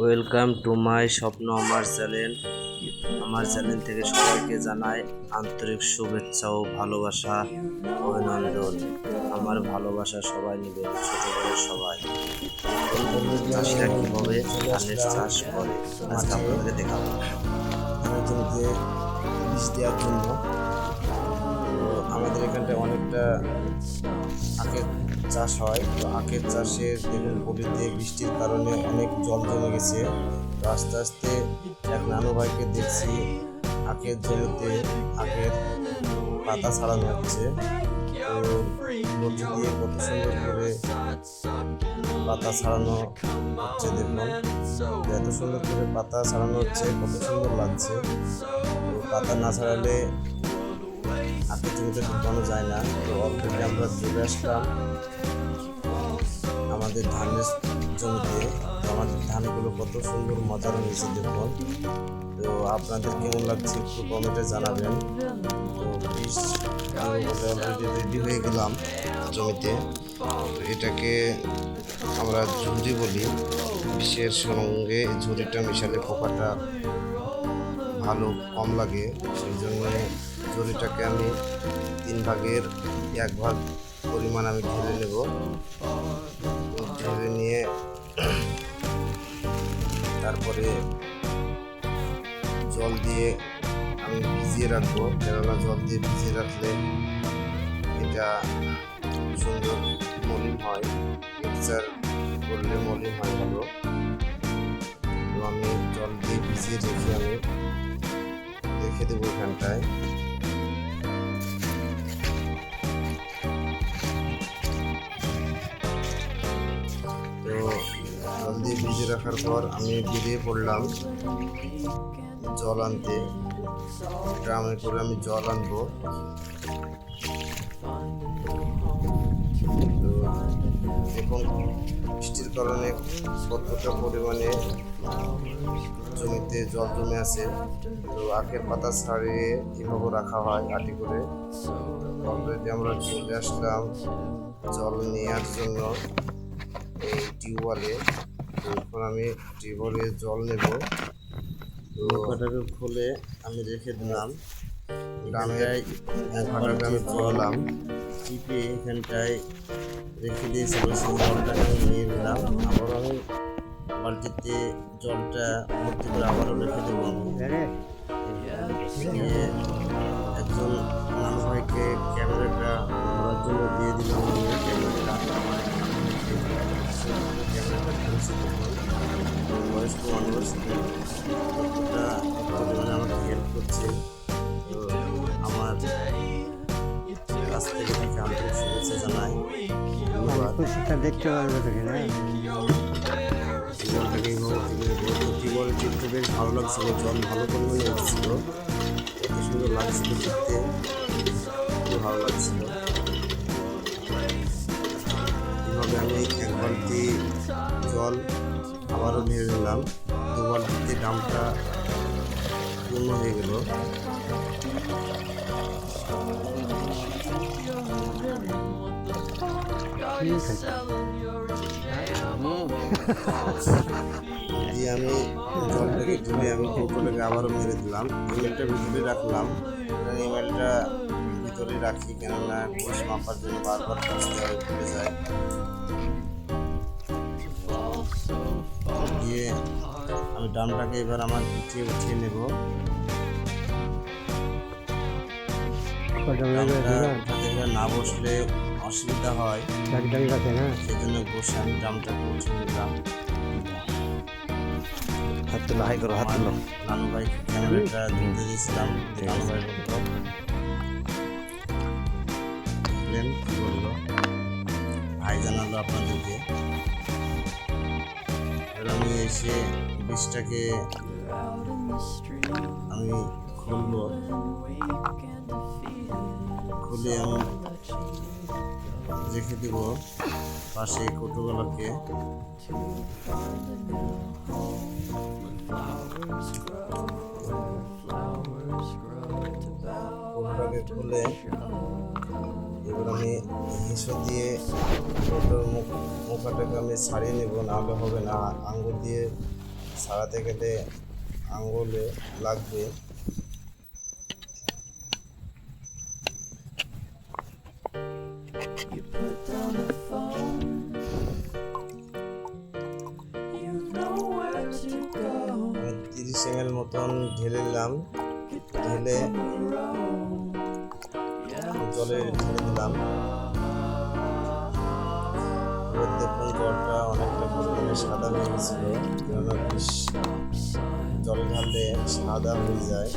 Welcome to my স্বপ্ন আমার channel আমার চ্যানেল থেকে সবাইকে জানাই আন্তরিক শুভেচ্ছা ও ভালোবাসা অভিনন্দন। আমার ভালোবাসা সবাই নেবে ছোট বড় সবাই। চাষিরা কীভাবে ধানের চাষ করে আজকে আপনাদের দেখাবো। জমিতে বীজ দেওয়ার জন্য। আমাদের এখানটায় অনেকটা আখের চাষ হয়, তো আখের চাষে দেখুন পলিতে বৃষ্টির কারণে অনেক জল জমে গেছে। তো আস্তে আস্তে এক নানু ভাইকে দেখছি আখের জমিতে আখের পাতা ছাড়ানো হচ্ছে। তো দিয়ে কত সুন্দর করে পাতা ছাড়ানো হচ্ছে দেখুন। এত সুন্দর করে পাতা ছাড়ানো হচ্ছে, কত সুন্দর লাগছে। পাতা না ছাড়ালে আখের জমিতে ঢুকানো যায় না, তো অলরেডি আমরা চলে আসলাম আমাদের ধানের জমিতে। তো আমাদের ধানগুলো কত সুন্দর মজার হয়েছে দেখুন। তো আপনাদের কেমন লাগছে একটু কমেন্টে জানাবেন। তো বীজ অলরেডি রেডি হয়ে গেলাম জমিতে। তো এটাকে আমরা ঝুড়ি বলি। বিষের সঙ্গে ঝুড়িটা মিশালে পোকাটা ভালো কম লাগে, সেই জন্য ঝুড়িটাকে আমি তিন ভাগের এক ভাগ পরিমাণ আমি ঢেলে নেব। ঢেলে নিয়ে তারপরে জল দিয়ে আমি ভিজিয়ে রাখব। কেননা জল দিয়ে ভিজিয়ে রাখলে এটা সুন্দর মলিন হয়, মিক্সার করলে মলিন হয় ভালো। আমি জল দিয়ে ভিজিয়ে রেখে আমি রেখে দেবো এখানটায়। তো জল দিয়ে ভিজিয়ে রাখার পর আমি বেরিয়ে পড়লাম জল আনতে। ড্রামে করে আমি জল আনব। এখন বৃষ্টির কারণে কতটা পরিমাণে জমিতে জল জমে আছে। তো আখের পাতা ছাড়িয়ে কীভাবে রাখা হয় আটি করে। অলরেডি আমরা চলে আসলাম জল নেওয়ার জন্য এই টিউবওয়েলে। এখন আমি টিউবওয়েলে জল নেব। তো খুলে আমি রেখে দিলাম। গ্রামের নৌকাটাকে আমি চলাম টিপে এখানটায় রেখে দিয়েছিল সেই জলটাকে আমি নিয়ে নিলাম। আবার আমি বালতিতে জলটা ভর্তি করে আবারও রেখে দেবো একজন নানু ভাইকে ক্যামেরাটা ধরার জন্য দিয়ে দিলাম ক্যামেরাটা ক্যামেরাটা ধরেছি বয়স্ক মানুষ পরিমাণে আমাকে হেল্প করছে সেটা দেখতে পারবে তোকে না জলটাকে এইভাবে টিপে দেবো তো টিউবওয়েল টিপতে বেশ ভালো লাগছিল জল ভালো পরিমাণে উঠছিল সুন্দর লাগছিল দেখতে খুব ভালো লাগছিল এইভাবে আমি এক বালতি জল আবারও ঢেলে নিলাম। দু বালতিতে দামটা পূর্ণ হয়ে গেল। দিয়ে আমি জলটাকে তুলে আমি কৌটোটাকে আবারও মেরে দিলাম। ইমেলটা ভিতরে রাখলাম। ইমেলটা ভিতরে রাখি কেননা কোষ মাপার জন্য বারবার খুঁজতে হয় যায়। আমি ডামটাকে এবার আমার পিছিয়ে উঠিয়ে নেব। আছে না বসলে অসুবিধা হয়। ডাক ডাক আছে না সেই জন্য বসে আমি ডামটাকে উঠিয়ে নিলাম। হাত তুলো হাই করো হাত তুলো। নানু ভাই ক্যামেরাটা ধরতে দিয়েছিলাম। নানু ভাই বলল দেখলেন কি বলল? ভাই জানালো আপনাদেরকে। আমি এসে বীজটাকে আমি খুলবো। খুলে আমি রেখে দিব পাশে কৌটোগুলোকে। কৌটোটাকে খুলে এবার আমি হেঁসো দিয়ে মুখ মুখাটাকে আমি ছাড়িয়ে নেব নাহলে হবে না। আঙ্গুল দিয়ে ছাড়াতে গেলে আঙ্গুলে লাগবে। তিরিশ এম মতন ঢেলে নিলাম ঢেলে জলে ঢেলে দিলাম। দেখুন জলটা অনেকটা পরিমাণে সাদা হয়ে গেছিল বেশ জলে ঢাললে সাদা হয়ে যায়।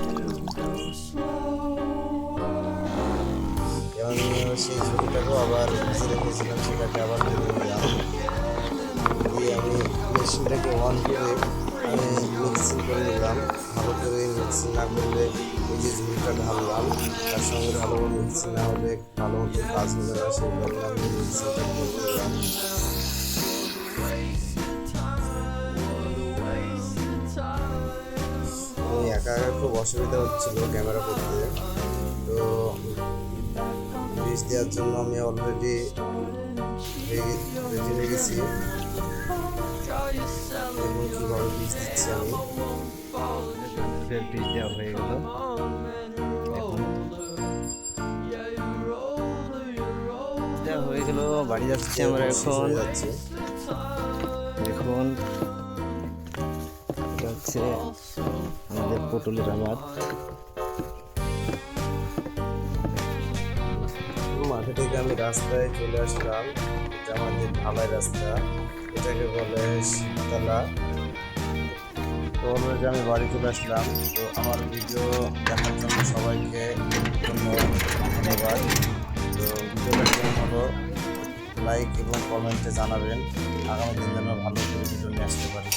এবং সেই ঝুড়িটাকেও আবার ভিজে সেটাকে আবার ঢেলে দিলাম। দিয়ে আমি মেশিনটাকে অন করে মিক্সিং করে নিলাম ভালো করে মিক্সিং না করলে এই যে ঝুড়িটা ঢাললাম তার সঙ্গে ভালো করে মিক্সিং না হলে ভালো মতো কাজ হবে না সেই জন্য আমি মিক্সিংটা করে নিলাম একা একা খুব অসুবিধা হচ্ছিল ক্যামেরা করতে। তো বীজ দেওয়ার জন্য আমি অলরেডি রেডি গেছি দেওয়া হয়ে গেল হয়ে গেল বাড়ি যাচ্ছি আমরা এখন এটা হচ্ছে আমাদের পটলের আবাদ থেকে আমি রাস্তায় চলে আসলাম এটা আমাদের ঢালাই রাস্তা। এটাকে বলে শীতলা। তো অলরেডি আমি বাড়ি চলে আসলাম। তো আমার ভিডিও দেখার জন্য সবাইকে ধন্যবাদ। তো ভিডিওটা কেমন হলো? লাইক এবং কমেন্টে জানাবেন। আগামী দিন যেন ভালো করে ভিডিও নিয়ে আসতে পারি।